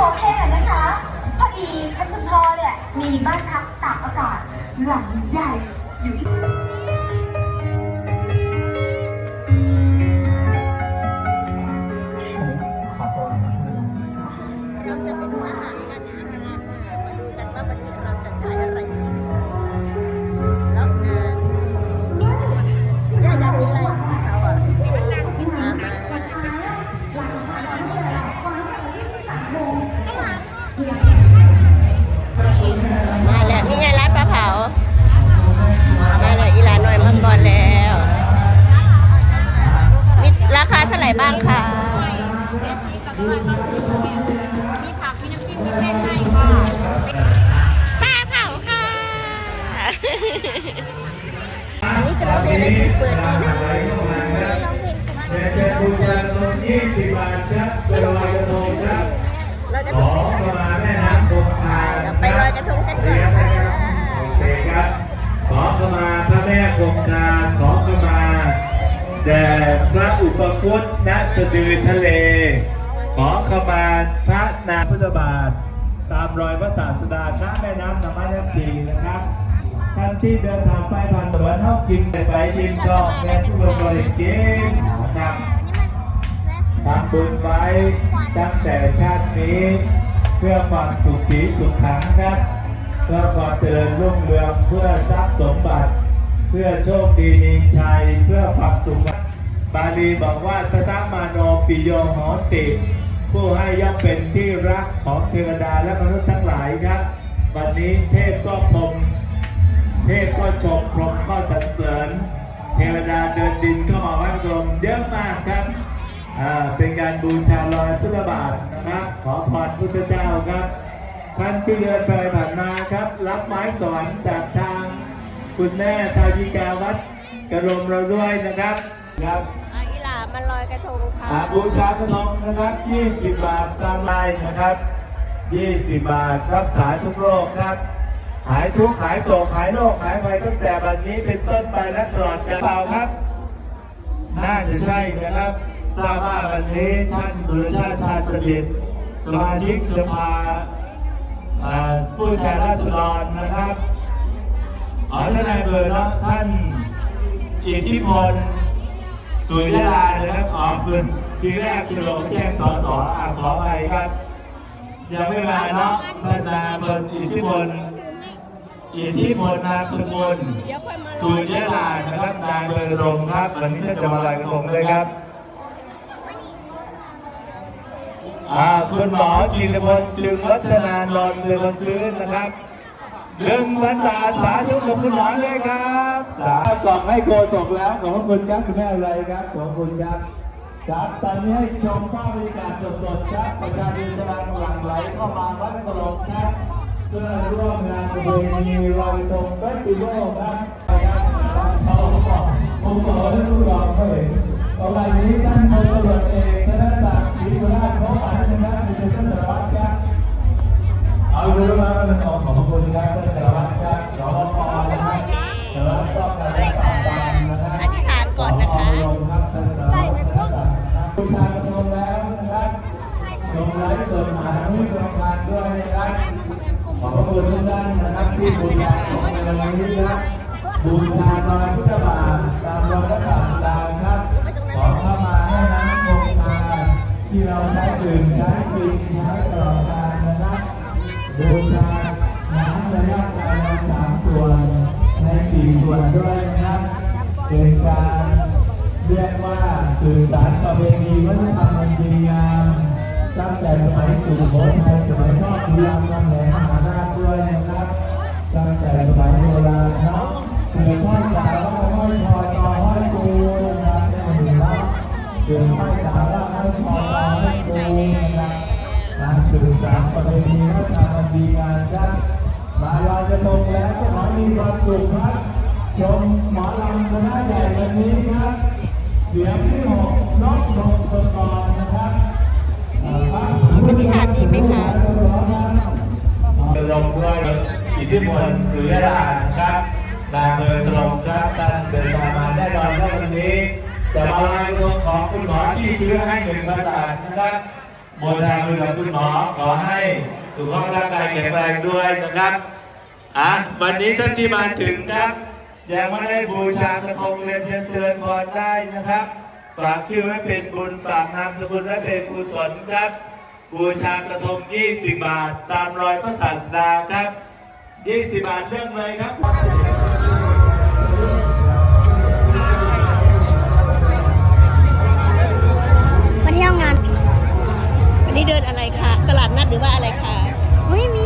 โอเคนะคะ พอดีท่านคุณพ่อเนี่ยมีบ้านพักตากอากาศหลังใหญ่อยู่ที่ นนี้จะร้องเพลงให้เปิดดีนะร้องเพลงกเด็กคุณจะลงยี่สิบบาทครับไปลอยกระทงเราจะขถูอกไหมเข้าคะมาแม่น้ำคงคาเราไปลอยกระทงกันก่อนค่ะโอเครับขอขมาพระแม่คงคาขอขมาแด่พระอุปคุตณสะดือทะเล ขอขมาพระนาพุทธบาท ตามรอยพระศาสดาณแม่น้ำธรรมยัตีนะครับ ท่านที่เดินทางไปผ่านสวนเท่ากินไปไปยิมทองแทนผู้บริเกณฑ์นะครับทำบุญไว้ตั้งแต่ชาตินี้ เพื่อความสุขีสุขขังครับเพื่อความเจริญรุ่งเรืองเพื่อทรัพย์สมบัติ เพื่อโชคดีมีชัยเพื่อความสุขบาลีบอกว่าตถามาโนปิโยโหติ ผู้ให้ย่อมเป็นที่รักของเทวดาและมนุษย์ทั้งหลายครับ วันนี้เทพก็พรม เทพก็ชมพรหมก็สรรเสริญ เทวดาเดินดินเข้ามาไหว้พระองค์เยอะมากครับอ่าเป็นการบูชาลอยพุทธบาทนะครับ ขอพรพุทธเจ้าครับ ท่านที่เดินไปผ่านมาครับ รับไม้สวรรค์จากทางคุณแม่ทายิกาวัดกระรมเราด้วยนะครับครับอะอีหลามาลอยกระทงค่ะอาบูชากระทงนะครับ 20 บาทตามลายนะครับ 20 บาทรักษาทุกโรคครับ หายทุกข์หายโศกหายโรคหายภัยตั้งแต่บัดนี้เป็นต้นไปและตลอดกาลเปล่าครับ น่าจะใช่นะครับทราบว่าวันนี้ท่านสุรชาติชาติประดิษฐ์สมาชิกสภาผู้แทนราษฎรนะครับอ๋อท่านนายเบอร์เนาะท่านอิทธิพลสุริยานะครับออกคืนทีแรกคือลงแจ้งสอสออะขอไปครับ ยังไม่มาเนาะท่านนายอำเภออิทธิพล อิทธิพลนามสกุลเดี๋ยวค่อยมาสุริยานะครับนายอำเภอรงครับ วันนี้ท่านจะมาลอยกระทงเลยครับคุณหมอกิรพลจึงวัฒนานนท์เรือนซื้อนะครับหนึ่งพันบาทสาธุกับคุณหมอเลยครับสากล่องให้โกศกแล้วขอบคุณครับคุณแม่อะไรครับขอบคุณครับครับตอนนี้ให้ชมภาพบรรยากาศสดๆครับประชาชนกำลังหลั่งไหลเข้ามาวัดกระโหลกครับ เพื่อร่วมงานประเพณีลอยกรงเฟสติวัลครับครับเขาบอกผมบอกให้ทุกท่านเห็นวันนี้ท่านพลตำรวจเอกธนศักดิ์ศรีสุราชโคปันนะครับเป็นท่านสารวัตรครับเอาเรื่องมาเป็นของของคุณครับท่านสารวัตรครับสวปนะครับสารวัตรป้งกันและปราบปรนะครับอธิษฐานก่อนนะคะสวครับท่านสานะครับบูชากระทงแล้วนะครับชมไลฟ์สดหาผู้ชมทานด้วยนะครับ อบพระคุณทุกท่านนะครับที่บูชาของในวันนี้นะครับบูชาลอยพุทธบาทตามรอยพระศาสดาครับขอเข้ามาให้น้ำคงคาที่เราใช้ดื่มใช้กินใช้ตลอดกาลนะครับบูชาน้ำระยะกายสามส่วนในสี่ส่วนด้วยนะครับเป็นการเรียกว่าสื่อสารประเพณีวัฒนธรรมอันดีงามตั้งแต่สมัยสุโขทัยสมัยพ่อพยามกำแหงมหาราช ด้วยนะครับตั้งแต่สมัยโบราณเนาะเสือห้อยสาวห้อยคอตอห้อยปูนะครับได้มาถึงแล้วเสือห้อยสาวห้อยคอตอห้อยปูนะครับการสื่อสารประเพณีวัฒนธรรมดีงามครับมาลอยกระทงแล้วก็ขอมีความสุขครับชมหมอลำคณะใหญ่วันนี้ครับเสียงที่หกนกนกสกรนะครับบร พลสุริยาครับนายอำเภอตรงครับท่านเดินทางมาแน่นอนว่าวันนี้จะมาลอยกระทงของคุณหมอที่ซื้อให้หนึ่งพันบาทนะครับโมทนาคุณกับคุณหมอขอให้สุขภาพร่างกายแข็งแรงด้วยนะครับอะวันนี้ท่านที่มาถึงครับ ยังไม่ได้บูชากระทงเรียนเชิญเจริญพรได้นะครับฝากชื่อไว้เป็นบุญฝากนามสกุลไว้เป็นกุศลครับบูชากระทง 20 บาท ตามรอยพระศาสดาครับ 20บาทเลือกเลยครับมาเที่ยวงาน วันนี้เดินอะไรคะ ตลาดนัดหรือว่าอะไรคะ ไม่มี